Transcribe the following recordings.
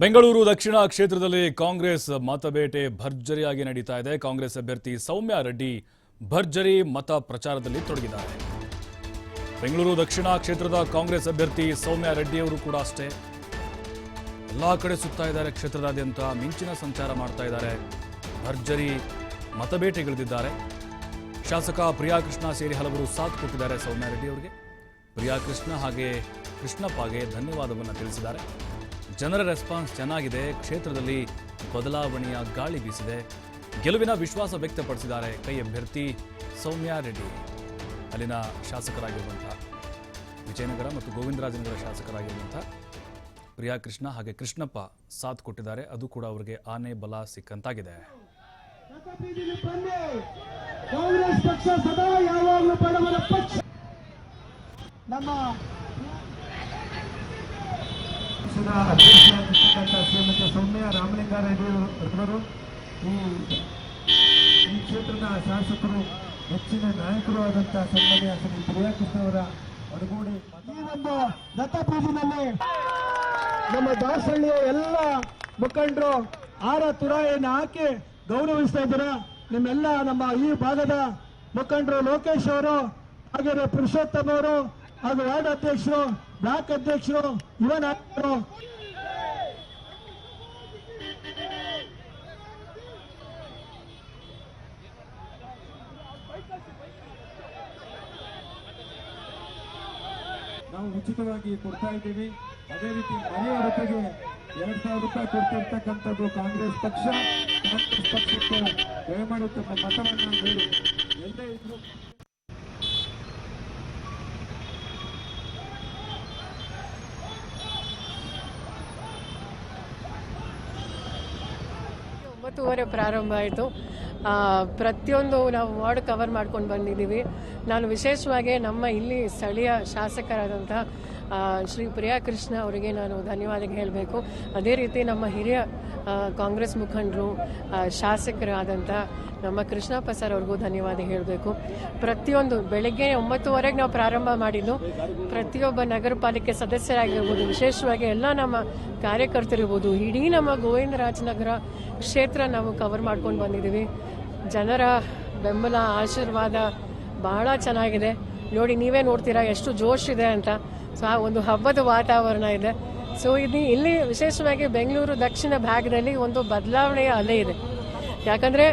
ಬೆಂಗಳೂರು ದಕ್ಷಿಣ ಕ್ಷೇತ್ರದಲ್ಲಿ ಕಾಂಗ್ರೆಸ್ ಮತಬೇಟೆ ಭರ್ಜರಿಯಾಗಿ ನಡೀತಾ ಇದೆ. ಕಾಂಗ್ರೆಸ್ ಅಭ್ಯರ್ಥಿ ಸೌಮ್ಯ ರೆಡ್ಡಿ ಭರ್ಜರಿ ಮತ ಪ್ರಚಾರದಲ್ಲಿ ತೊಡಗಿದ್ದಾರೆ. ಬೆಂಗಳೂರು ದಕ್ಷಿಣ ಕ್ಷೇತ್ರದ ಕಾಂಗ್ರೆಸ್ ಅಭ್ಯರ್ಥಿ ಸೌಮ್ಯ ರೆಡ್ಡಿ ಅವರು ಕೂಡ ಅಷ್ಟೇ. ಎಲ್ಲ ಕಡೆ ಸುತ್ತಾ ಇದ್ದಾರೆ ಕ್ಷೇತ್ರದಾದ್ಯಂತ, ಮಿಂಚಿನ ಸಂಚಾರ ಮಾಡ್ತಾ ಇದ್ದಾರೆ. ಭರ್ಜರಿ ಮತಬೇಟೆಗಿಳಿದಿದ್ದಾರೆ. ಶಾಸಕ ಪ್ರಿಯಾಕೃಷ್ಣ ಸೇರಿ ಹಲವರು ಸಾಥ್ ಕೊಟ್ಟಿದ್ದಾರೆ ಸೌಮ್ಯ ರೆಡ್ಡಿ ಅವರಿಗೆ. ಪ್ರಿಯಾಕೃಷ್ಣ ಹಾಗೆ ಕೃಷ್ಣಪ್ಪಗೆ ಧನ್ಯವಾದವನ್ನು ತಿಳಿಸಿದ್ದಾರೆ. ಜನರ ರೆಸ್ಪಾನ್ಸ್ ಚೆನ್ನಾಗಿದೆ, ಕ್ಷೇತ್ರದಲ್ಲಿ ಬದಲಾವಣೆಯ ಗಾಳಿ ಬೀಸಿದೆ. ಗೆಲುವಿನ ವಿಶ್ವಾಸ ವ್ಯಕ್ತಪಡಿಸಿದ್ದಾರೆ ಕೈ ಅಭ್ಯರ್ಥಿ ಸೌಮ್ಯ ರೆಡ್ಡಿ. ಅಲ್ಲಿನ ಶಾಸಕರಾಗಿರುವಂಥ ವಿಜಯನಗರ ಮತ್ತು ಗೋವಿಂದರಾಜನಗರ ಶಾಸಕರಾಗಿರುವಂಥ ಪ್ರಿಯಾಕೃಷ್ಣ ಹಾಗೆ ಕೃಷ್ಣಪ್ಪ ಸಾಥ್ ಕೊಟ್ಟಿದ್ದಾರೆ. ಅದು ಕೂಡ ಅವರಿಗೆ ಆನೆ ಬಲ ಸಿಕ್ಕಂತಾಗಿದೆ. ಕಾಂಗ್ರೆಸ್ ಪಕ್ಷ ಸದಾ ಯಾವಾಗಲೂ ಬಡವರ ಪಕ್ಷ. ನಮ್ಮ ಪಕ್ಷದ ಅಧ್ಯಕ್ಷರಾಗಿರ್ತಕ್ಕಂಥ ಶ್ರೀಮತಿ ಸೌಮ್ಯ ಅವರು ಈ ಈ ಕ್ಷೇತ್ರದ ಶಾಸಕರು ಹೆಚ್ಚಿನ ನಾಯಕರು ಆದಂಥ ಸಂಬಂಧ ಶ್ರೀ ಪ್ರಿಯಾಕೃಷ್ಣ ಅವರ ಒಡಗೂಡಿ ಈ ಒಂದು ನಮ್ಮ ದಾಸಹಳ್ಳಿಯ ಎಲ್ಲ ಮುಖಂಡರು ಆರ ತುರಾಯನ್ನು ಹಾಕಿ ಗೌರವಿಸ್ತಾ ಇದ್ದೀರ? ನಿಮ್ಮೆಲ್ಲ ನಮ್ಮ ಈ ಭಾಗದ ಮುಖಂಡರು ಲೋಕೇಶ್ ಅವರು ಹಾಗೆ ಪುರುಷೋತ್ತಮ್ ಅವರು ಹಾಗೂ ವಾರ್ಡ್ ಅಧ್ಯಕ್ಷರು, ಬ್ಲಾಕ್ ಅಧ್ಯಕ್ಷರು, ಯುವ ನಾಯಕರು. ನಾವು ಉಚಿತವಾಗಿ ಕೊಡ್ತಾ ಇದ್ದೀವಿ. ಅದೇ ರೀತಿ ಮನೆಯ ಹೊರತೆಗೆ ಎರಡ್ ಸಾವಿರ ರೂಪಾಯಿ ಕೊಡ್ತಿರ್ತಕ್ಕಂಥದ್ದು ಕಾಂಗ್ರೆಸ್ ಪಕ್ಷ. ಕಾಂಗ್ರೆಸ್ ಪಕ್ಷಕ್ಕೆ ದಯಮಾಡಿ ತಮ್ಮ ಮತವನ್ನು ನೀಡಿ ಎಲ್ಲೇ ಇದ್ರು ಒಂಬತ್ತುವರೆ ಪ್ರಾರಂಭ ಆಯಿತು. ಪ್ರತಿಯೊಂದು ನಾವು ವಾರ್ಡ್ ಕವರ್ ಮಾಡ್ಕೊಂಡು ಬಂದಿದ್ದೀವಿ. ನಾನು ವಿಶೇಷವಾಗಿ ನಮ್ಮ ಇಲ್ಲಿ ಸ್ಥಳೀಯ ಶಾಸಕರಾದಂಥ ಶ್ರೀ ಪ್ರಿಯಾಕೃಷ್ಣ ಅವರಿಗೆ ನಾನು ಧನ್ಯವಾದ ಹೇಳಬೇಕು. ಅದೇ ರೀತಿ ನಮ್ಮ ಹಿರಿಯ ಕಾಂಗ್ರೆಸ್ ಮುಖಂಡರು ಶಾಸಕರಾದಂಥ ನಮ್ಮ ಕೃಷ್ಣಪ್ಪ ಸರ್ ಅವ್ರಿಗೂ ಧನ್ಯವಾದ ಹೇಳಬೇಕು. ಪ್ರತಿಯೊಂದು ಬೆಳಗ್ಗೆ ಒಂಬತ್ತುವರೆಗೆ ನಾವು ಪ್ರಾರಂಭ ಮಾಡಿದ್ದು, ಪ್ರತಿಯೊಬ್ಬ ನಗರ ಪಾಲಿಕೆ ಸದಸ್ಯರಾಗಿರ್ಬೋದು, ವಿಶೇಷವಾಗಿ ಎಲ್ಲ ನಮ್ಮ ಕಾರ್ಯಕರ್ತರಿರ್ಬೋದು, ಇಡೀ ನಮ್ಮ ಗೋವಿಂದರಾಜನಗರ ಕ್ಷೇತ್ರ ನಾವು ಕವರ್ ಮಾಡ್ಕೊಂಡು ಬಂದಿದ್ದೀವಿ. ಜನರ ಬೆಂಬಲ, ಆಶೀರ್ವಾದ ಬಹಳ ಚೆನ್ನಾಗಿದೆ. ನೋಡಿ, ನೀವೇ ನೋಡ್ತೀರಾ ಎಷ್ಟು ಜೋಶ್ ಇದೆ ಅಂತ. ಸೊ, ಆ ಒಂದು ಹಬ್ಬದ ವಾತಾವರಣ ಇದೆ. ಸೊ ಇದು ಇಲ್ಲಿ ವಿಶೇಷವಾಗಿ ಬೆಂಗಳೂರು ದಕ್ಷಿಣ ಭಾಗದಲ್ಲಿ ಒಂದು ಬದಲಾವಣೆಯ ಅಲೆ ಇದೆ. ಯಾಕಂದರೆ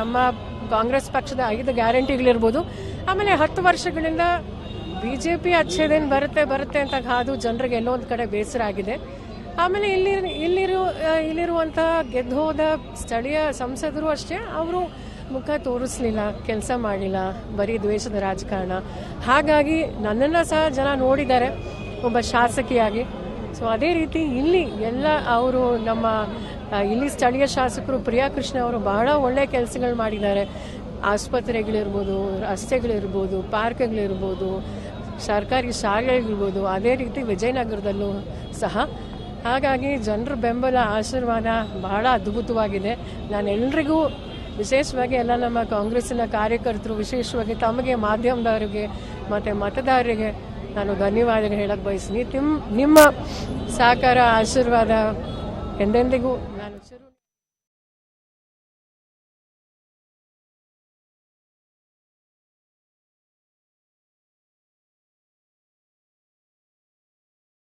ನಮ್ಮ ಕಾಂಗ್ರೆಸ್ ಪಕ್ಷದ ಐದು ಗ್ಯಾರಂಟಿಗಳಿರ್ಬೋದು. ಆಮೇಲೆ ಹತ್ತು ವರ್ಷಗಳಿಂದ ಬಿ ಜೆ ಪಿ ಅಚ್ಚೇದೇನು ಬರುತ್ತೆ ಬರುತ್ತೆ ಅಂತ ಕಾದು ಜನರಿಗೆ ಎಲ್ಲೋ ಒಂದು ಕಡೆ ಬೇಸರ ಆಗಿದೆ. ಆಮೇಲೆ ಇಲ್ಲಿ, ಇಲ್ಲಿರು ಇಲ್ಲಿರುವಂತಹ ಗೆದ್ದು ಹೋದ ಸ್ಥಳೀಯ ಸಂಸದರು ಅಷ್ಟೇ, ಅವರು ಮುಖ ತೋರಿಸ್ಲಿಲ್ಲ, ಕೆಲಸ ಮಾಡಿಲ್ಲ, ಬರೀ ದ್ವೇಷದ ರಾಜಕಾರಣ. ಹಾಗಾಗಿ ನನ್ನನ್ನು ಸಹ ಜನ ನೋಡಿದ್ದಾರೆ, ಒಬ್ಬ ಶಾಸಕಿಯಾಗಿ. ಸೊ ಅದೇ ರೀತಿ ಇಲ್ಲಿ ಎಲ್ಲ ಅವರು ನಮ್ಮ ಇಲ್ಲಿ ಸ್ಥಳೀಯ ಶಾಸಕರು ಪ್ರಿಯಾಕೃಷ್ಣ ಅವರು ಬಹಳ ಒಳ್ಳೆಯ ಕೆಲಸಗಳು ಮಾಡಿದ್ದಾರೆ. ಆಸ್ಪತ್ರೆಗಳಿರ್ಬೋದು, ರಸ್ತೆಗಳಿರ್ಬೋದು, ಪಾರ್ಕ್ಗಳಿರ್ಬೋದು, ಸರ್ಕಾರಿ ಶಾಲೆಗಳಿರ್ಬೋದು, ಅದೇ ರೀತಿ ವಿಜಯನಗರದಲ್ಲೂ ಸಹ. ಹಾಗಾಗಿ ಜನರ ಬೆಂಬಲ, ಆಶೀರ್ವಾದ ಬಹಳ ಅದ್ಭುತವಾಗಿದೆ. ನಾನು ಎಲ್ರಿಗೂ ವಿಶೇಷವಾಗಿ ಎಲ್ಲ ನಮ್ಮ ಕಾಂಗ್ರೆಸ್ಸಿನ ಕಾರ್ಯಕರ್ತರು, ವಿಶೇಷವಾಗಿ ತಮಗೆ, ಮಾಧ್ಯಮದವರಿಗೆ, ಮತ್ತು ಮತದಾರರಿಗೆ ನಾನು ಧನ್ಯವಾದ ಹೇಳಕ್ಕೆ ಬಯಸ್ತೀನಿ. ತಿಮ್ ನಿಮ್ಮ ಸಹಕಾರ, ಆಶೀರ್ವಾದ ಎಂದೆಂದಿಗೂ ನಾನು